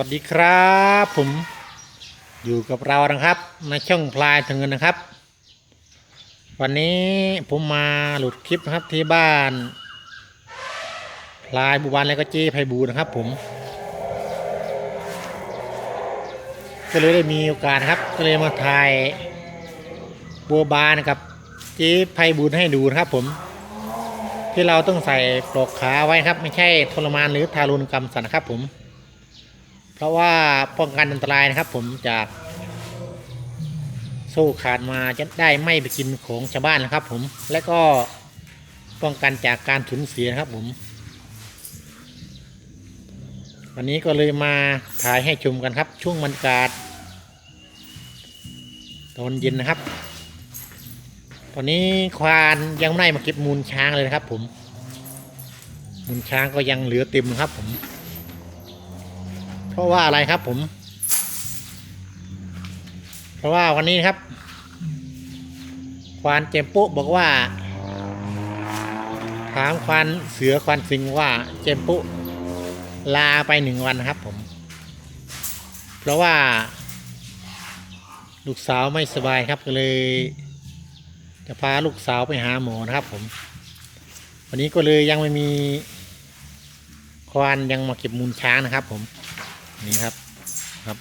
วัสดีครับผมอยู่กับเรานะครับในช่องพลายทางเงินนะครับ วันนี้ผมมาหลุดคลิปนะครับที่บ้าน พลายบุบานและก็เจ้ไพบูนะครับ ผมก็เลยได้มีโอกาสครับก็เลยมาถ่ายบัวบานกับเจ้ไพบูลให้ดูนะครับ ผม ที่เราต้องใส่ปลอกขาไว้ครับ ไม่ใช่ทรมานหรือทารุณกรรมสัตว์นะครับผม เพราะว่าป้องกันอันตรายนะครับ ผมจากโซ่ขาดมาจะได้ไม่ไปกินของชาวบ้านนะครับ ผมและก็ป้องกันจากการสูญเสียนะครับผม วันนี้ก็เลยมาถ่ายให้ชมกันครับ ช่วงบรรยากาศตอนเย็นนะครับ ตอนนี้ควานยังไม่ได้มาเก็บมูลช้างเลยนะครับ ผม มูลช้างก็ยังเหลือเต็มนะครับผม เพราะว่าอะไรครับผม เพราะว่าวันนี้ครับ ควานเจมปะบอกว่า ถามควานเสือควานสิงว่าเจมปะลาไปหนึ่งวันครับผม เพราะว่า ลูกสาวไม่สบายครับก็เลย จะพาลูกสาวไปหาหมอนะครับผม วันนี้ก็เลยยังไม่มีควานยังมาเก็บมูลช้างนะครับผม นี่ครับครับ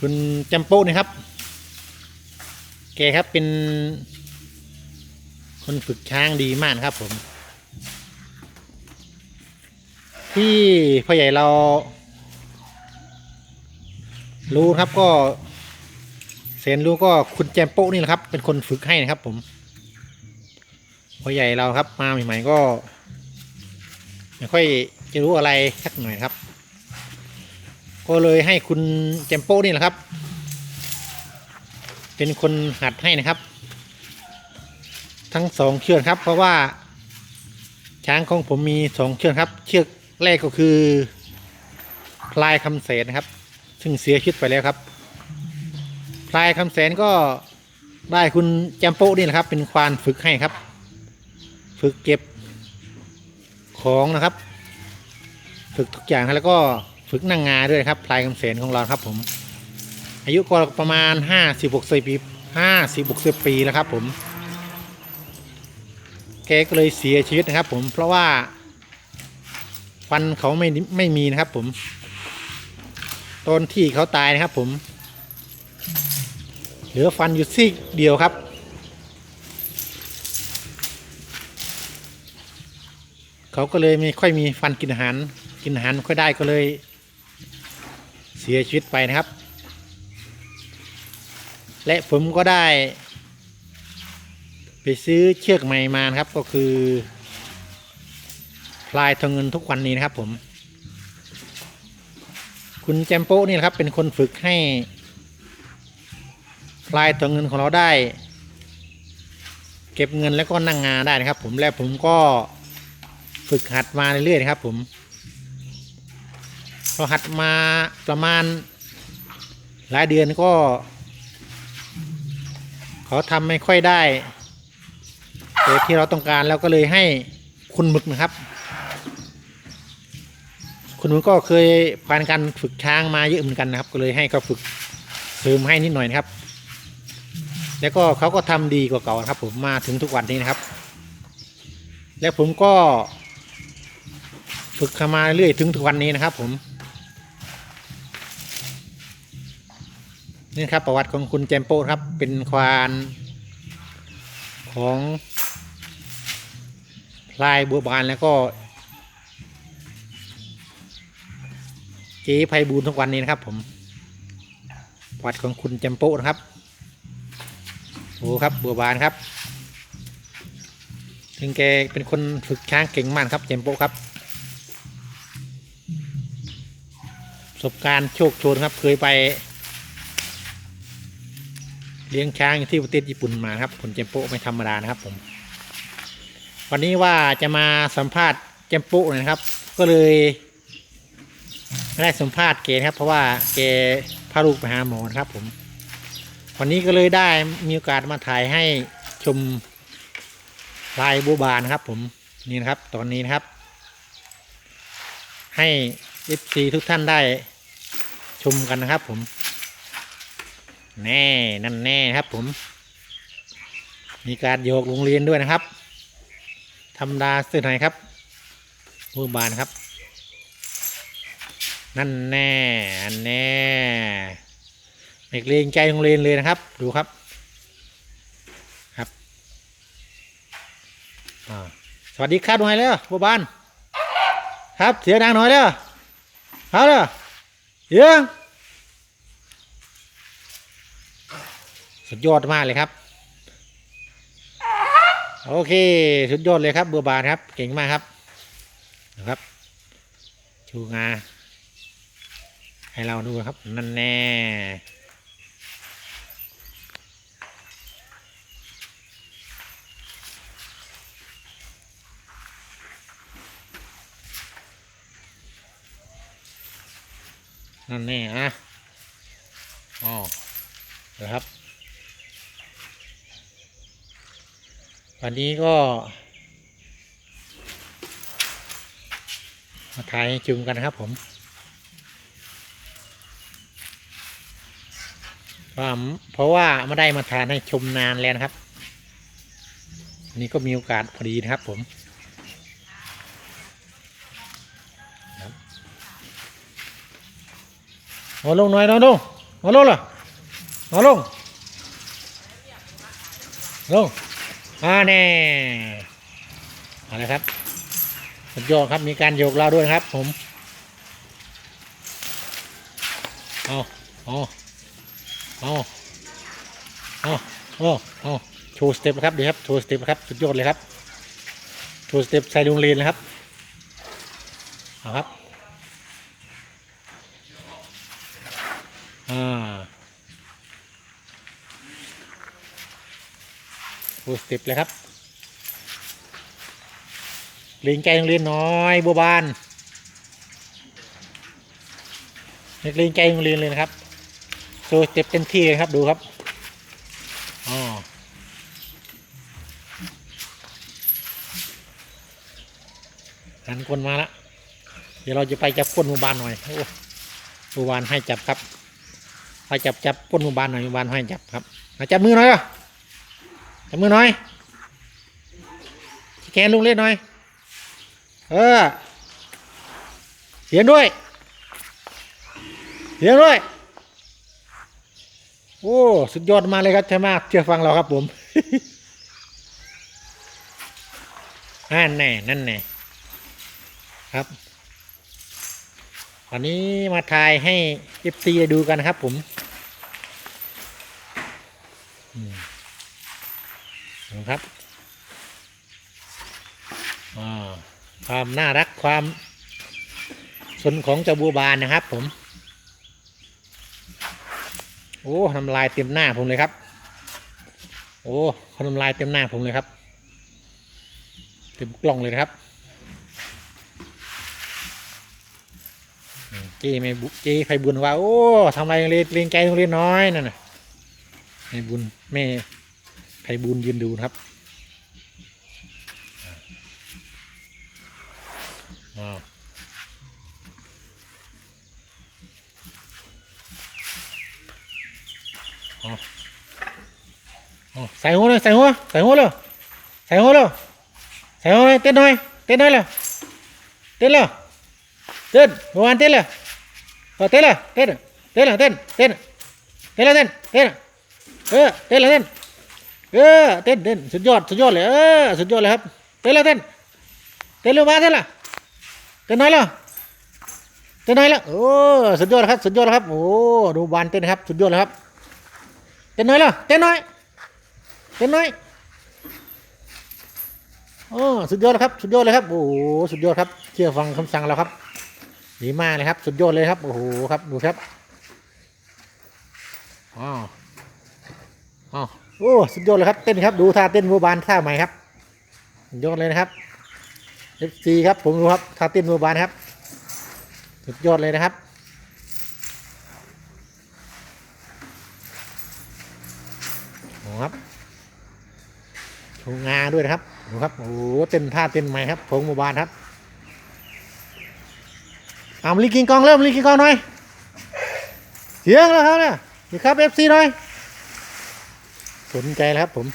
คุณจำโป้นะครับ แกครับเป็น คนฝึกช้างดีมากครับผม ที่พ่อใหญ่เรา รู้ครับก็เซนรู้ก็คุณแจมโป้นี่แหละครับ เป็นคนฝึกให้นะครับผมพ่อใหญ่เราครับมาใหม่ๆก็ ไม่ค่อยจะรู้อะไรสักหน่อยครับ ก็เลยให้คุณแจมโป้นี่แหละครับ เป็นคนหัดให้นะครับ ทั้งสองเชือกครับ เพราะว่า ช้างของผมมีสองเชือกครับ เชือกแรกก็คือพลายคำเสนนะครับ ซึ่งเสียชีวิตไปแล้วครับพลายคำแสนก็ได้คุณแจมโป้นี่แหละครับ เป็นควานฝึกให้ครับ ฝึกเก็บ ของนะครับ ฝึกทุกอย่างครับแล้วก็ฝึกนั่งงาด้วยครับพลายคำแสนของเราครับผม อายุก็ประมาณห้าสิบหกสิบปีห้าสิบหกสิบปีแล้วครับผมแกก็เลยเสียชีวิตนะครับ ผมเพราะว่าฟันเขาไม่ไม่มีนะครับ ผมตอนที่เขาตายนะครับ ผม เหลือฟันอยู่ซีกเดียวครับ เขาก็เลยไม่ค่อยมีฟันกินอาหาร กินอาหารค่อยได้ก็เลย เสียชีวิตไปนะครับ และผมก็ได้ ไปซื้อเชือกใหม่มานะครับก็คือ พลายทองเงินทุกวันนี้นะครับผม คุณแจมโป้นี่นะครับเป็นคนฝึกให้ พลายตัวเงินของเราได้ เก็บเงินแล้วก็นั่งงานได้นะครับ ผมและผมก็ ฝึกหัดมาเรื่อยๆนะครับ ผมพอหัดมาประมาณหลายเดือนก็ เขาทำไม่ค่อยได้แต่ที่เราต้องการแล้วก็เลยให้คุณหมึกนะครับ คุณหมึกก็เคยผ่านการฝึกช้างมาเยอะเหมือนกันนะครับ ก็เลยให้เขาฝึกเสริมให้นิดหน่อยนะครับ แล้วก็เขาก็ทำดีกว่าเก่าครับ ผมมาถึงทุกวันนี้นะครับ แล้วผมก็ ฝึกเขามาเรื่อยถึงทุกวันนี้นะครับ ผม นี่ครับประวัติของคุณแจมโป้ครับ เป็นควานของพลายบัวบานแล้วก็ เจ๊ไพบูลทุกวันนี้นะครับ ผมประวัติของคุณแจมโป้นะครับโอ้ครับบัวบานครับถึงแกเป็นคนฝึกช้างเก่งมากครับเจมโปครับ สบการณ์โชคโชนครับ เคยไปเลี้ยงช้างที่ประเทศญี่ปุ่นมาครับคุณเจมโปไม่ธรรมดานะครับผม วันนี้ว่าจะมาสัมภาษณ์เจมโปหน่อยนะครับ ก็เลยไม่ได้สัมภาษณ์เกนะครับ เพราะว่าแกพาลูกไปหาหมอนะครับผม วันนี้ก็เลยได้มีโอกาสมาถ่ายให้ชมลายบัวบานครับ ผมนี่นะครับ ตอนนี้นะครับ ให้เอฟซีทุกท่านได้ ชมกันนะครับ ผมแน่นั่นแน่ครับ ผม มีการโยกโรงเรียนด้วยนะครับธรรมดาสื้อไหนครับมือบานครับ นั่นแน่อันแน่เด็กเรียนใจโรงเรียนเลยนะครับ ดูครับครับสวัสดีครับหน่อยแล้วบัวบาน ครับเสียงดังหน่อยแล้วครับเลย เสียสุดยอดมากเลยครับ โอเค สุดยอดเลยครับเบือบานครับ เก่งมากครับนะครับ ชูงา ให้เราดูครับ นั่นแน่ นั่นแน่อะอ๋อเดี๋ยวครับ วันนี้ก็ มาถ่ายให้ชมกันนะครับผม เพราะว่าไม่ได้มาทานให้ชมนานแล้วนะครับนนี้ก็มีโอกาสพอดีนะครับผมครับ นอนลงหน่อยนอนลงนอนลงเหรอนอนลงลงอ่าแน่เอะไรครับสุดยอดครับมีการโยกเราด้วยครับ ผมเอาเอาเอาเอาเอาเอาโชว์สเต็ปครับดีครับโชว์สเต็ปครับสุดยอดเลยครับโชว์สเต็ปใส่โรงเรียนเลยครับเอาครับ อ่าโชว์สเต็ปเลยครับเรียนใจงเรียนน้อยบัวบานเด็กเรียนใจโรงเรียนเลยนะครับโชว์สเต็ปเต็มที่เลยครับดูครับอ๋อหันคนมาละเดี๋ยวเราจะไปจับก้นหมู่บ้านหน่อยโอ้หมู่บ้านให้จับครับ ไปจับจับก้นหมู่บ้านหน่อยหมู่บ้านให้จับครับมาจับมือหน่อยเหรอจับมือหน่อยแขนลุงเล่นหน่อย เออ เสียงด้วย เสียงด้วย โอ้ สุดยอดมากเลยครับใช่มากเชื่อฟังเราครับผมนั่นแน่นั่นแน่ครับวันนี้มาทายให้เอฟซีดูกันครับผม อืมดูครับความน่ารักความสนของเจ้าบัวบานนะครับ ผม โอ้ทำลายเต็มหน้าผมเลยครับ โอ้เขาทำลายเต็มหน้าผมเลยครับเต็มกล้องเลยนะครับเจ้ไม่เจ้ไฟบุญว่า โอ้ทำลายโรงเรียนเรียนไกลโรงเรียนน้อยนั่นน่ะ ไฟบุญแม่ไฟบุญยืนดูนะครับอ่าเอาเอใส่หัวเลยใส่หัวใส่หัวเลยใส่หัวเลยใส่หัวเลยเต้นหน่อยเต้นหน่อยเลยเต้นเลยเต้นเมื่อวานเต้นเลยเออเต้นเลยเต้นเต้นเลยเต้นเต้นเต้นเลยเต้นเต้น เออเต้นเลยเต้นเออเต้นเต้นสุดยอดสุดยอดเลยเออสุดยอดเลยครับเต้นเลยเต้นเต้นเร็วมาเต้นลยเต้นน้อยแล้วเต้นน้อยแล้วโอ้สุดยอดครับสุดยอดครับโอ้ดูบานเต้นครับสุดยอดแล้วครับเต้นน้อยแล้วเต้นน้อยเต้นน้อยโอ้สุดยอดแล้วครับสุดยอดเลยครับโอ้โหสุดยอดครับเชื่อฟังคำสั่งเราครับดีมากเลยครับ สุดยอดเลยครับโอ้โหครับดูครับอ๋อ อ๋อโอ้สุดยอดเลยครับเต้นครับ ดูท่าเต้นโบบานท่าใหม่ครับสุดยอดเลยนะครับเอฟซีครับผมดูครับท่าเต้นมือบานครับ สุดยอดเลยนะครับโอ้ครับโชว์งาด้วยนะครับดูครับโอ้โหเต้นท่าเต้นใหม่ครับผมมือบานครับเอามาลีกินกองเริ่มลีกินกองหน่อยเสียงแล้วครับเนี่ยนี่ครับเอฟซีหน่อย สนใจแล้วครับผม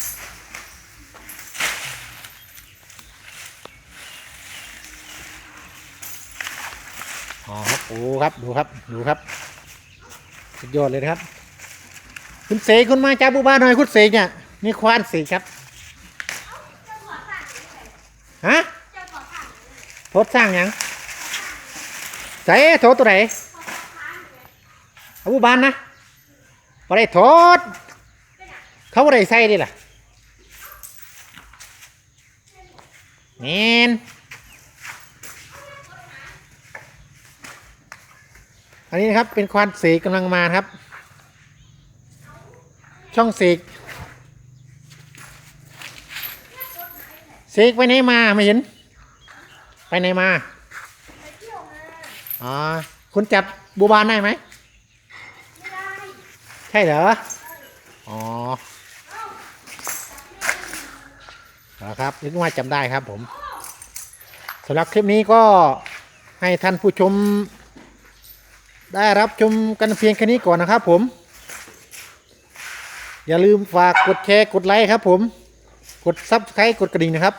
อ๋อครับโอ้ครับดูครับดูครับสุดยอดเลยนะครับ คุณเสกคุณมาจากบูบ้านหน่อยคุณเสกเนี่ยนี่ควานเสกครับฮะโทษสร้างหยังใส่โทษตัวไหนเอาบูบ้านนะบ่ได้โทษ เขาบ่ได้ใส่ดิล่ะเมนอันนี้นะครับเป็นควานเสกกำลังมานะครับ ช่องเสกเสกไปไหนมาไม่เห็น ไปไหนมาอ๋อคุณจับบูบานได้ไหมใช่เหรอ อ๋อ เหรอครับนึกว่าจำได้ครับผมสำหรับคลิปนี้ก็ให้ท่านผู้ชม ได้รับชมกันเพียงแค่นี้ก่อนนะครับผม อย่าลืมฝากกดแชร์กดไลค์ครับผม กดซับสไครต์กดกระดิ่งนะครับ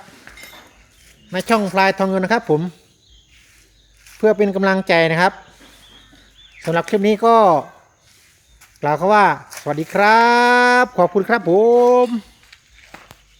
ในช่องพลายทองเงินนะครับผม เพื่อเป็นกำลังใจนะครับสำหรับคลิปนี้ก็กล่าวคำว่า สวัสดีครับ ขอบคุณครับผม